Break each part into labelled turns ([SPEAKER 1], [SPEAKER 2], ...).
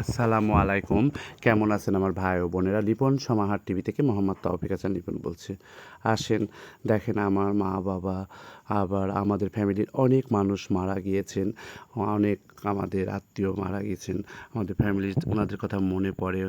[SPEAKER 1] আসসালামু আলাইকুম। কেমন আছেন আমার ভাই ও বোনেরা? লিপন সমাহার টিভি থেকে মোহাম্মদ তৌফিক হাসান লিপন বলছে। আসেন, দেখেন আমার মা, বাবা, আবার আমাদের ফ্যামিলির অনেক মানুষ মারা গিয়েছেন। অনেক আমাদের আত্মীয় মারা গিয়েছেন। আমাদের ফ্যামিলির ওনাদের কথা মনে পড়ে।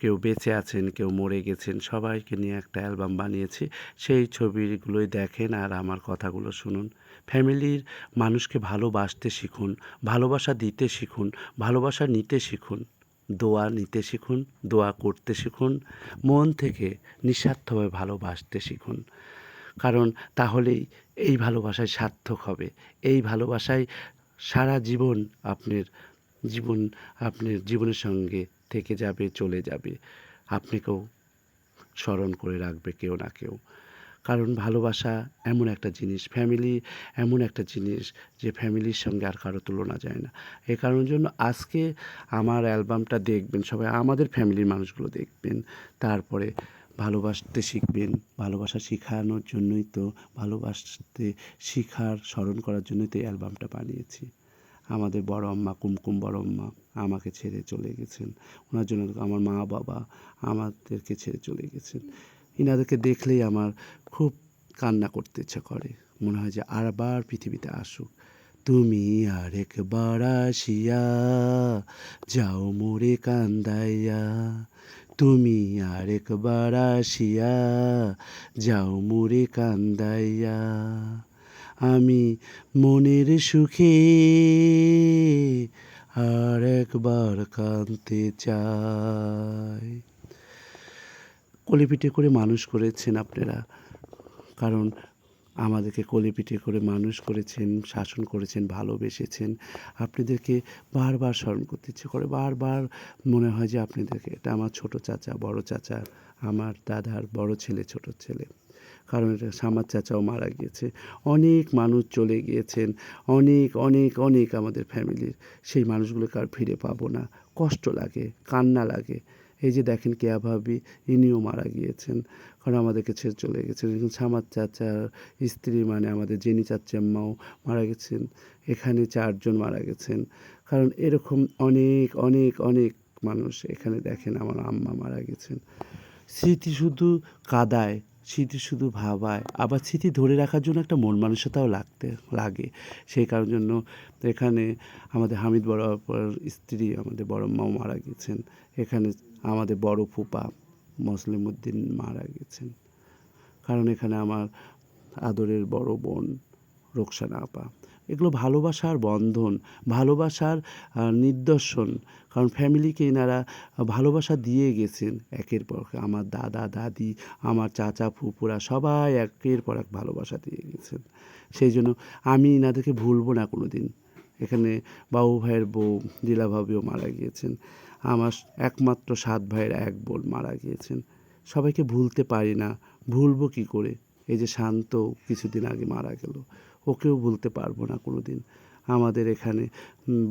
[SPEAKER 1] কেউ বেঁচে আছেন, কেউ মরে গেছেন। সবাইকে নিয়ে একটা অ্যালবাম বানিয়েছি। সেই ছবিগুলোই দেখেন আর আমার কথাগুলো শুনুন। ফ্যামিলির মানুষকে ভালোবাসতে শিখুন, ভালোবাসা দিতে শিখুন, ভালোবাসা নিতে শিখুন, দোয়া নিতে শিখুন, দোয়া করতে শিখুন, মন থেকে নিঃস্বার্থভাবে ভালোবাসতে শিখুন। কারণ তাহলেই এই ভালোবাসায় সার্থক হবে। এই ভালোবাসায় সারা জীবন আপনার জীবন, আপনার জীবনের সঙ্গে থেকে যাবে, চলে যাবে। আপনাকেও স্মরণ করে রাখবে কেউ না কেউ। কারণ ভালোবাসা এমন একটা জিনিস ফ্যামিলি এমন একটা জিনিস যে ফ্যামিলির সঙ্গে আর কারও তুলনা যায় না। এ কারণের জন্য আজকে আমার অ্যালবামটা দেখবেন, সবাই আমাদের ফ্যামিলির মানুষগুলো দেখবেন, তারপরে ভালোবাসতে শিখবেন, ভালোবাসা শেখানোর জন্যই তো, ভালোবাসতে শিখার, স্মরণ করার জন্যই তো এই অ্যালবামটা বানিয়েছি। আমাদের বড় আম্মা, কুমকুম বড় আম্মা আমাকে ছেড়ে চলে গেছেন। ওনার জন্য আমার মা বাবা আমাদেরকে ছেড়ে চলে গেছেন। ইনাদেরকে দেখলেই আমার খুব কান্না করতে ইচ্ছা করে। মনে হয় যে আরবার পৃথিবীতে আসুক। তুমি আরেকবার আসিয়া যাও মোরে কান্দাইয়া। তুমি আরেকবার আসিয়া যাও মোরে কান্দাইয়া। আমি মনের সুখে আর একবার কাঁদতে চাই। কোলেপিঠে করে মানুষ করেছেন আপনারা। কারণ আমাদেরকে কোলেপিঠে করে মানুষ করেছেন, শাসন করেছেন, ভালোবেসেছেন। আপনাদেরকে বারবার স্মরণ করতে ইচ্ছে করে, বারবার মনে হয় যে আপনাদেরকে, এটা আমার ছোট চাচা, বড় চাচা, আমার দাদার বড় ছেলে, ছোট ছেলে। কারণ এটা সামার চাচাও মারা গিয়েছে। অনেক মানুষ চলে গিয়েছেন, অনেক অনেক অনেক আমাদের ফ্যামিলির সেই মানুষগুলোকে আর ফিরে পাবো না। কষ্ট লাগে, কান্না লাগে। এই যে দেখেন কেয়া ভাবি, ইনিও মারা গিয়েছেন। কারণ আমাদেরকে ছেড়ে চলে গেছেন। এখন সামার চাচার স্ত্রী মানে আমাদের জেনি চাচ্চাম্মাও মারা গেছেন। এখানে চারজন মারা গেছেন। কারণ এরকম অনেক অনেক অনেক মানুষ এখানে দেখেন আমার আম্মা মারা গেছেন। স্মৃতি শুধু কাদায়, স্মৃতি শুধু ভাবায়, আবার স্মৃতি ধরে রাখার জন্য একটা মন মানসিকতাও লাগতে, লাগে। সেই কারণ জন্য এখানে আমাদের হামিদ বড় স্ত্রী, আমাদের বড় মাও মারা গেছেন। এখানে আমাদের বড় ফুপা মুসলিম উদ্দিন মারা গেছেন। কারণ এখানে আমার আদরের বড় বোন রোকসানা আপা। এগুলো ভালোবাসার বন্ধন, ভালোবাসার নিদর্শন। কারণ ফ্যামিলিকে এনারা ভালোবাসা দিয়ে গেছেন একের পর আমার দাদা, দাদি, আমার চাচা, ফুপুরা সবাই একের পর এক ভালোবাসা দিয়ে গেছেন। সেই জন্য আমি এনাদেরকে ভুলবো না কোনো দিন এখানে বাবু ভাইয়ের বউ দিলা ভাবিও মারা গিয়েছেন। আমার একমাত্র সাত ভাইয়ের এক বোন মারা গিয়েছেন। সবাইকে ভুলতে পারি না, ভুলবো কী করে? এই যে শান্ত কিছুদিন আগে মারা গেল, ওকেও ভুলতে পারব না কোনো দিন আমাদের এখানে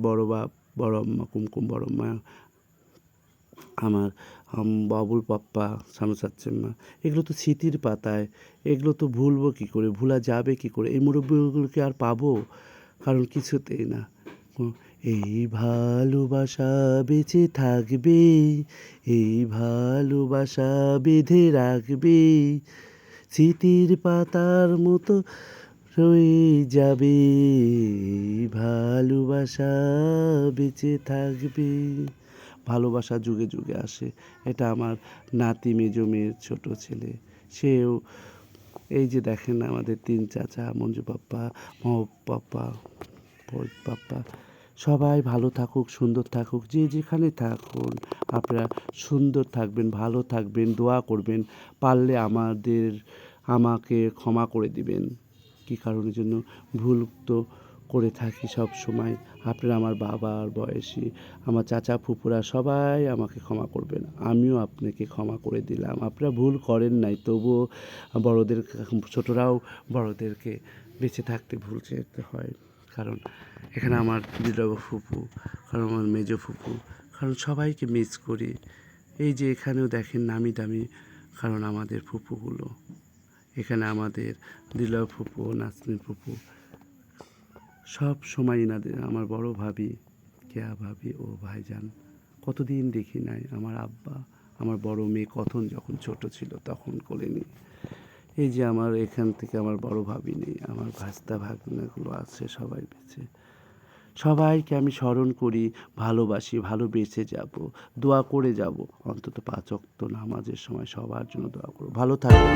[SPEAKER 1] বড় বাপ, বড় আম্মা, কুমকুম, বড় আমার বাবুল পাপ্পা, সানু চাচ্ছেম্মা এগুলো তো স্মৃতির পাতায়, এগুলো তো ভুলবো কী করে? ভুলা যাবে কী করে? এই মুরব্বীগুলোকে আর পাবো? কারণ কিছুতেই না। এই ভালোবাসা বেঁচে থাকবে, এই ভালোবাসা বেঁধে রাখবে, স্মৃতির পাতার মতো রয়ে যাবে ভালোবাসা বেঁচে থাকবে। ভালোবাসা যুগে যুগে আসে। এটা আমার নাতি মেজো মেয়ের ছোট ছেলে। সেও এই যে দেখেন আমাদের তিন চাচা, মঞ্জু পাপ্পা, মহব পাপ্পা ফরিদ পাপ্পা, সবাই ভালো থাকুক, সুন্দর থাকুক, যে যেখানে থাকুন, আপনারা সুন্দর থাকবেন, ভালো থাকবেন, দোয়া করবেন, পারলে আমাদের, আমাকে ক্ষমা করে দিবেন। কী কারণের জন্য? ভুল তো করে থাকি সব সময়। আপনারা আমার বাবার বয়সী, আমার চাচা ফুপুরা সবাই আমাকে ক্ষমা করবেন আমিও আপনাকে ক্ষমা করে দিলাম। আপনারা ভুল করেন নাই, তবুও বড়দের ছোটরাও বড়দেরকে বেঁচে থাকতে ভুল যেতে হয়। কারণ এখানে আমার দিলব ফুপু কারণ আমার মেজো ফুপু কারণ সবাইকে মিস করি। এই যে এখানেও দেখেন নামি দামি কারণ আমাদের ফুপুগুলো এখানে আমাদের দিলব ফুপু নাসমিন ফুপু সব সময় এনাদের আমার বড় ভাবি, কেয়া ভাবি ও ভাইজান, কতদিন দেখি নাই, আমার আব্বা, আমার বড় মেয়ে কথন যখন ছোট ছিল তখন কোলে নিয়ে। এই যে আমার এখান থেকে আমার বড় ভাবি নেই, আমার ভাস্তা ভাগনাগুলো আছে সবাই বেঁচে সবাইকে আমি স্মরণ করি, ভালোবাসি, ভালোবেসে যাব, দোয়া করে যাব, অন্তত পাঁচ অক্ত নামাজের সময় সবার জন্য দোয়া করো ভালো থাকবে